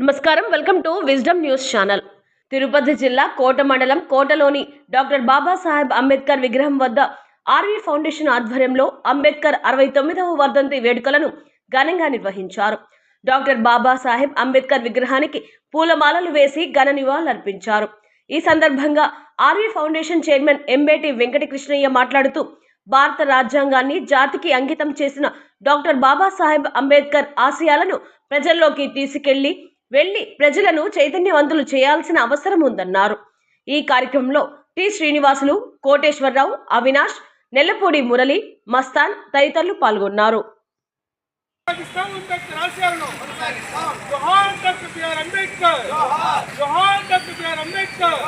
నమస్కారం. Welcome to wisdom news channel. Tirupati జిల్లా కోట మండలం కోటలోని డాక్టర్ బాబాసాహెబ్ అంబేద్కర్ విగ్రహం వద్ద ఆర్వీ ఫౌండేషన్ ఆధ్వర్యంలో అంబేద్కర్ అరవై తొమ్మిదవ వర్ధంతి వేడుకలను ఘనంగా నిర్వహించారు. డాక్టర్ బాబాసాహెబ్ అంబేద్కర్ విగ్రహానికి పూలమాలలు వేసి ఘన నివాళులర్పించారు ఈ సందర్భంగా RV foundation chairman Embeti Venkatakrishnaiah మాట్లాడుతూ భారత రాజ్యాంగాన్ని జాతికి అంకితం చేసిన డాక్టర్ బాబాసాహెబ్ అంబేద్కర్ ఆశయాలను ప్రజల్లోకి తీసుకెళ్ళి వెళ్ళి ప్రజలను చైతన్యవంతులు చేయాల్సిన అవసరం ఉందన్నారు. ఈ కార్యక్రమంలో టి. శ్రీనివాసులు కోటేశ్వరరావు అవినాష్ నెల్లపూడి మురళి మస్తాన్ తదితరులు పాల్గొన్నారు. Ambedkar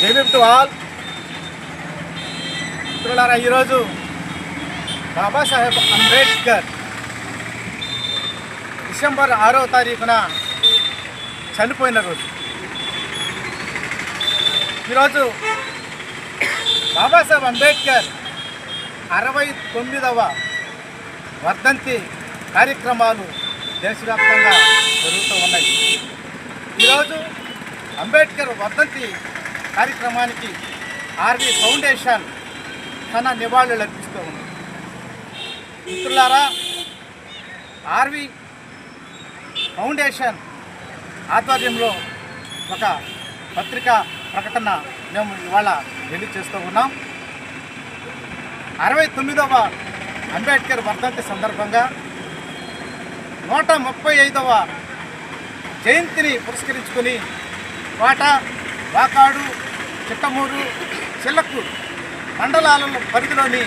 Jai Bhim to all. మిత్రులారా ఈరోజు బాబాసాహెబ్ అంబేద్కర్ డిసెంబర్ ఆరవ తారీఖున చనిపోయిన రోజు. ఈరోజు బాబాసాహెబ్ అంబేద్కర్ అరవై తొమ్మిదవ వర్ధంతి కార్యక్రమాలు దేశవ్యాప్తంగా జరుగుతూ ఉన్నాయి. ఈరోజు అంబేద్కర్ వర్ధంతి కార్యక్రమానికి ఆర్వి ఫౌండేషన్ తన నివాళులు అర్పిస్తూ ఉంది. మిత్రులారా ఆర్వి ఫౌండేషన్ ఆధ్వర్యంలో ఒక పత్రికా ప్రకటన మేము ఇవాళ రిలీజ్ చేస్తూ ఉన్నాం. అరవై తొమ్మిదవ అంబేద్కర్ వర్ధంతి సందర్భంగా నూట ముప్పై ఐదవ జయంతిని పురస్కరించుకొని కోట వాకాడు చిట్టమూరు చిల్లకూరు మండలాల పరిధిలోని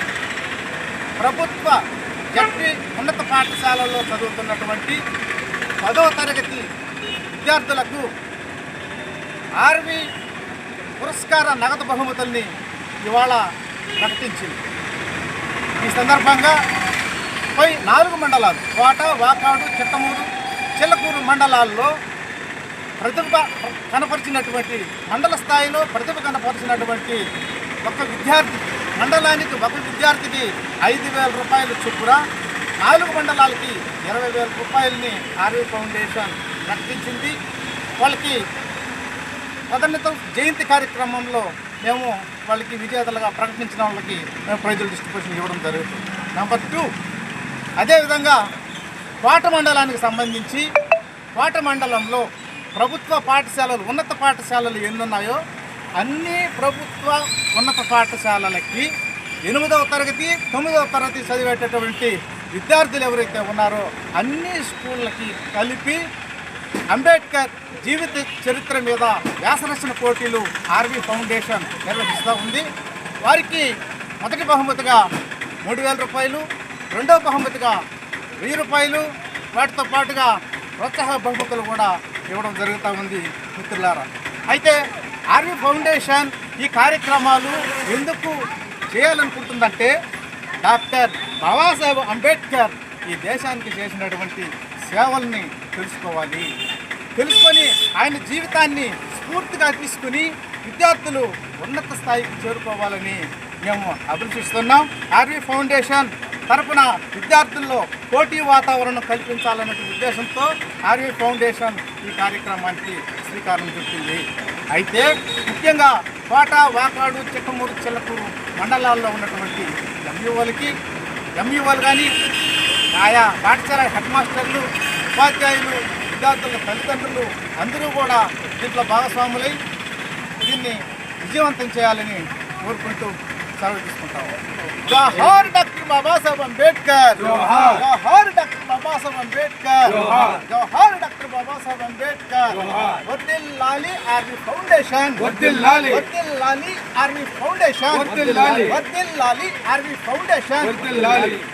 ప్రభుత్వ జడ్పీ ఉన్నత పాఠశాలలో చదువుతున్నటువంటి పదవ తరగతి విద్యార్థులకు ఆర్మీ పురస్కార నగదు బహుమతుల్ని ఇవాళ ప్రకటించింది. ఈ సందర్భంగా పై నాలుగు మండలాలు కోట వాకాడు చిట్టమూరు చిల్లకూరు మండలాల్లో ప్రతిభ కనపరిచినటువంటి మండల స్థాయిలో ప్రతిభ కనపరిచినటువంటి ఒక విద్యార్థి మండలానికి ఒక విద్యార్థికి ఐదు వేల రూపాయలు చొప్పున నాలుగు మండలాలకి ఇరవై వేల రూపాయలని ఆర్వీ ఫౌండేషన్ ప్రకటించింది వాళ్ళకి పదోన్నత జయంతి కార్యక్రమంలో మేము వాళ్ళకి విజేతలుగా ప్రకటించిన వాళ్ళకి మేము ప్రైజులు డిస్ట్రిబ్యూషన్ ఇవ్వడం జరుగుతుంది. నెంబర్ టూ అదేవిధంగా కోట మండలానికి సంబంధించి కోట మండలంలో ప్రభుత్వ పాఠశాలలు ఉన్నత పాఠశాలలు ఎన్నున్నాయో అన్ని ప్రభుత్వ ఉన్నత పాఠశాలలకి ఎనిమిదవ తరగతి తొమ్మిదవ తరగతి చదివేటటువంటి విద్యార్థులు ఎవరైతే ఉన్నారో అన్ని స్కూళ్ళకి కలిపి అంబేద్కర్ జీవిత చరిత్ర మీద వ్యాసరచన పోటీలు ఆర్వీ ఫౌండేషన్ నిర్వహిస్తూ ఉంది. వారికి మొదటి బహుమతిగా మూడు వేల రూపాయలు రెండవ బహుమతిగా వెయ్యి రూపాయలు. వాటితో పాటుగా ప్రోత్సాహ బహుమతులు కూడా ఇవ్వడం జరుగుతూ ఉంది మిత్రులారా. అయితే ఆర్వీ ఫౌండేషన్ ఈ కార్యక్రమాలు ఎందుకు చేయాలనుకుంటుందంటే డాక్టర్ బాబాసాహెబ్ అంబేద్కర్ ఈ దేశానికి చేసినటువంటి సేవల్ని తెలుసుకోవాలి. తెలుసుకొని ఆయన జీవితాన్ని స్ఫూర్తిగా తీసుకుని విద్యార్థులు ఉన్నత స్థాయికి చేరుకోవాలని మేము అభిలషిస్తున్నాం ఆర్వీ ఫౌండేషన్ తరపున విద్యార్థుల్లో పోటీ వాతావరణం కల్పించాలనే ఉద్దేశంతో ఆర్వీ ఫౌండేషన్ ఈ కార్యక్రమానికి శ్రీకారం చుట్టింది. అయితే ముఖ్యంగా కోట వాకాడు చిక్కమూరు చిల్లకూరు మండలాల్లో ఉన్నటువంటి ఎంఈఓలకి ఎంఈఓలు కానీ ఆయా పాఠశాల హెడ్ మాస్టర్లు ఉపాధ్యాయులు విద్యార్థుల తల్లిదండ్రులు అందరూ కూడా దీంట్లో భాగస్వాములై దీన్ని విజయవంతం చేయాలని కోరుకుంటూ సెలవు తీసుకుంటాము. జోహార్ డాక్టర్ బాబాసాహెబ్ అంబేద్కర్ జోహార్ డాక్టర్ బాబాసాహెబ్ అంబేద్కర్ జోహార్ డాక్టర్ బాబాసాహెబ్ అంబేద్కర్ వర్దిల్లాలి ఆర్మీ ఫౌండేషన్ వర్ధిల్లాలి. వర్దిల్లాలి ఆర్మీ ఫౌండేషన్ వర్ధిల్లాలి. వర్దిల్లాలి ఆర్మీ ఫౌండేషన్ వర్ధిల్లాలి. జై